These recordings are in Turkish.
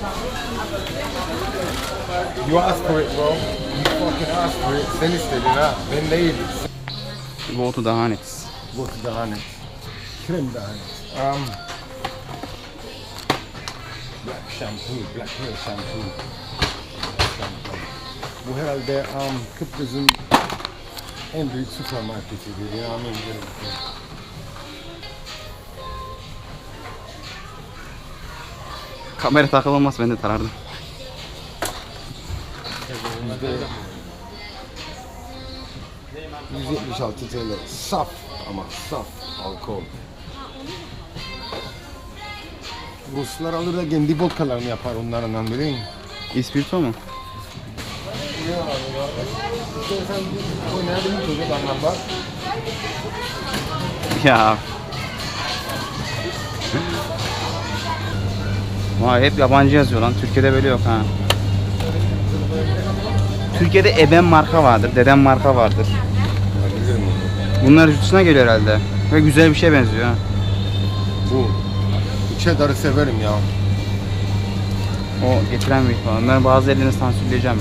You asked for it bro. You fucking asked for it. Sen istedin ha. Ben değil. Go to the Hanex. Go to the honey. Krem the honey. Um, black shampoo, black hair shampoo. Shampoo. Bu herhalde um, Kıbrıs'ın en büyük süpermarketidir. Ya Kamera takılı olmasa ben de tarardım. Yüzde 176 TL. Saf ama saf alkol. Ruslar alır da kendi vodkalarını yapar onlarından bileyim. İspirto mu? Ya. Vay hep yabancı yazıyor lan. Türkiye'de böyle yok ha. Türkiye'de Eben marka vardır, Dedem marka vardır. Bunlar dışına geliyor herhalde. Ve güzel bir şeye benziyor ha. Bu. Bu cheddar'ı severim ya. O getiren bir falan. Onların bazı ellerini sansürleyeceğim.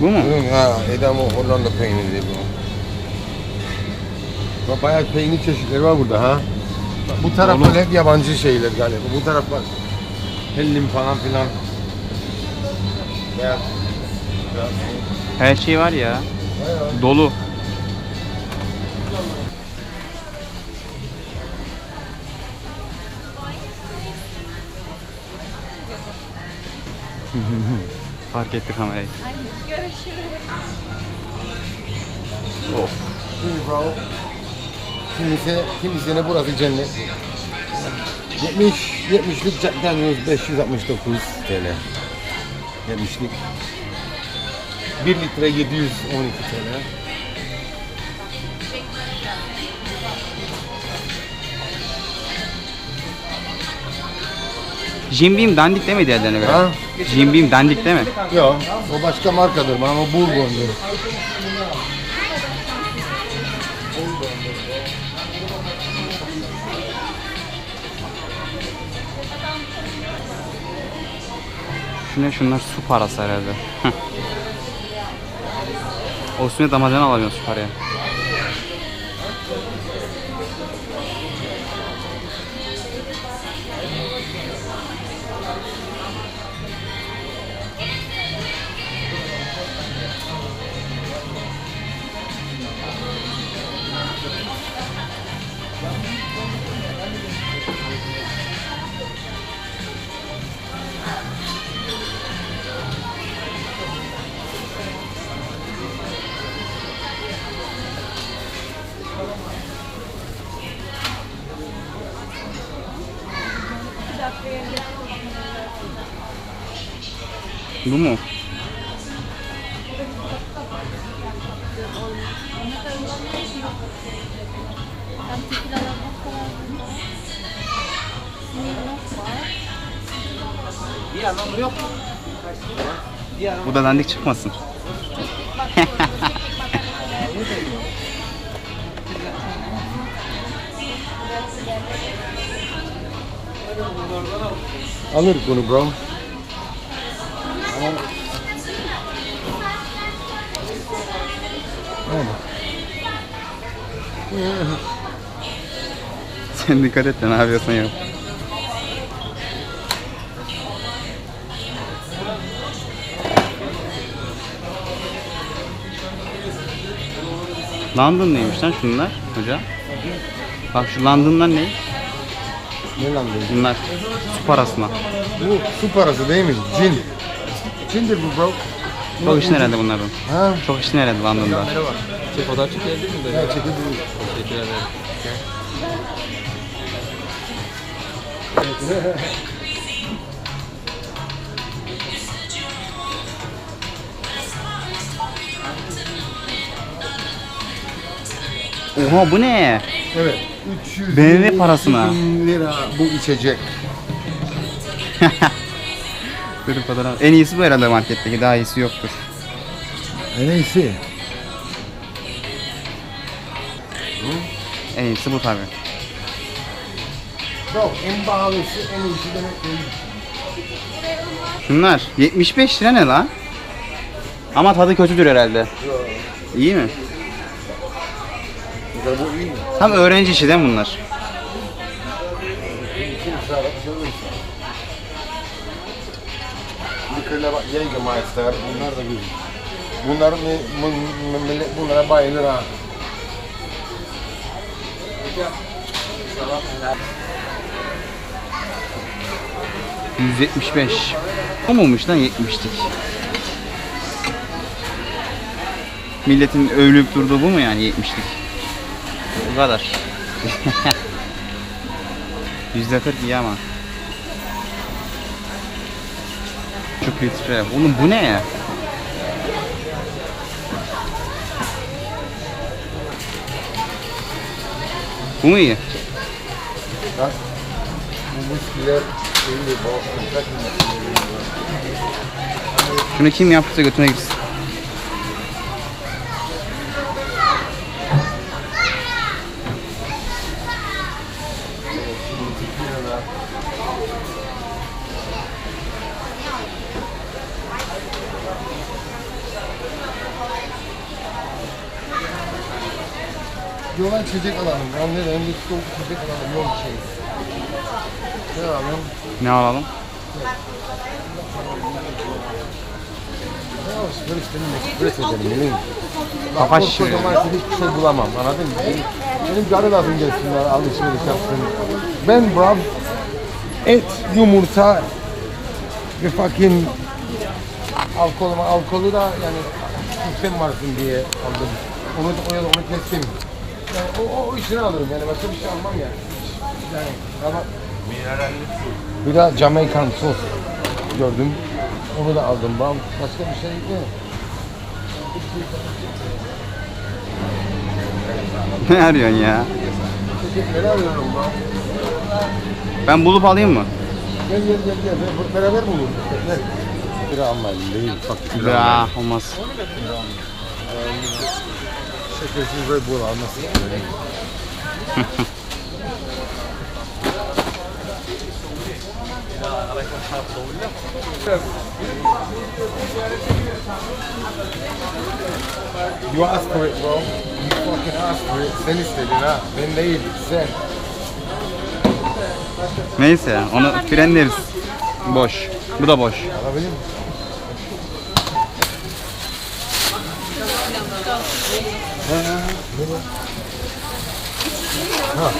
Bu mu? Ha, Edam Hollanda peyniri bu. Bak bayağı peynir çeşitleri var burada ha. Bak, bu taraf Dolu. böyle hep yabancı şeyler galiba. Bu taraf bak. Hellim falan filan. Beyaz. Beyaz. Her şey var ya. Bayağı. Dolu. Fark etti kamerayı. Of. Şimdi bro. Kimisi, kimisine burası cennet. 70, 70'lik Jack Daniels 569 TL. 70'lik. 1 litre 712 TL. Jim Beam dandik mi diğerlerine göre? Ha? Jim Beam dandik değil mi? Yok, o başka markadır ama o Bourbon'dur. Şu ne şunlar su parası herhalde. Heh. o üstüne damacana alamıyorsun su paraya. Bu mu? Bu da dandik çıkmasın. Alır bunu bro. Sen dikkat et de ne yapıyorsan yap. London neymiş lan şunlar hoca? Bak şu London'lar ne? Ne lan bu? Bunlar su parasına. Bu su parası değil mi? Cin. Cindir bu bro. Çok işin herhalde bunların. Ha? Çok işin herhalde London'da. Şey fotoğraf çekebilir miyim? Ya çekebiliriz. Teşekkür ederim. Oha bu ne? Evet. 300 BMW parasına. lira bu içecek. Böyle fotoğraf. En iyisi bu herhalde marketteki. Daha iyisi yoktur. En iyisi. En iyisi bu tabi. Çok en pahalısı en iyisi demek değil. Şunlar 75 lira ne lan? Ama tadı kötüdür herhalde. İyi mi? Güzel bu iyi mi? Tam öğrenci işi değil mi bunlar? Likörler bak Jägermeister bunlar da güzel. Bunlar mi, mi- mi- millet bunlara bayılır ha. 175. O muymuş lan 70'lik? Milletin övülüp durduğu bu mu yani 70'lik? Bu kadar. Yüzde 40 iyi ama. Çok litre. Oğlum bu ne ya? Bu mu iyi? Bak. Bu Şunu kim yaptıysa götüne gitsin. Yola içecek alalım. Hem de soğuk içecek alalım. Yol şey. Ne alalım? Ne alalım? Böyle istedim. Espresso edelim. Yemin ederim. Kafa şişiriyor. koskocaman hiçbir şey bulamam. Anladın mı? Benim, benim karı lazım gelsinler. Alışveriş yapsın. Ben brav et, yumurta ve fucking alkol alkolü da yani sistem varsın diye aldım. Onu onu onu kestim. Yani o, o, o işini alırım yani başka bir şey almam yani. Yani ama bir de Jamaican sos gördüm. Onu da aldım. Ben başka bir şey yok. Ne arıyorsun ya? Teşekkürler arıyorum ben. Ben bulup alayım mı? Gel gel gel gel. Be- Beraber bulur. Gel. Bir almayın değil. Bak bir Ya olmaz. Şekersiz Red Bull almasın. You asked for it bro. You fucking asked for it. Sen istedin ha. Ben değil. Sen. Neyse onu frenleriz. Boş. Bu da boş. Alabilir miyim? Ha, ne bu? Ha.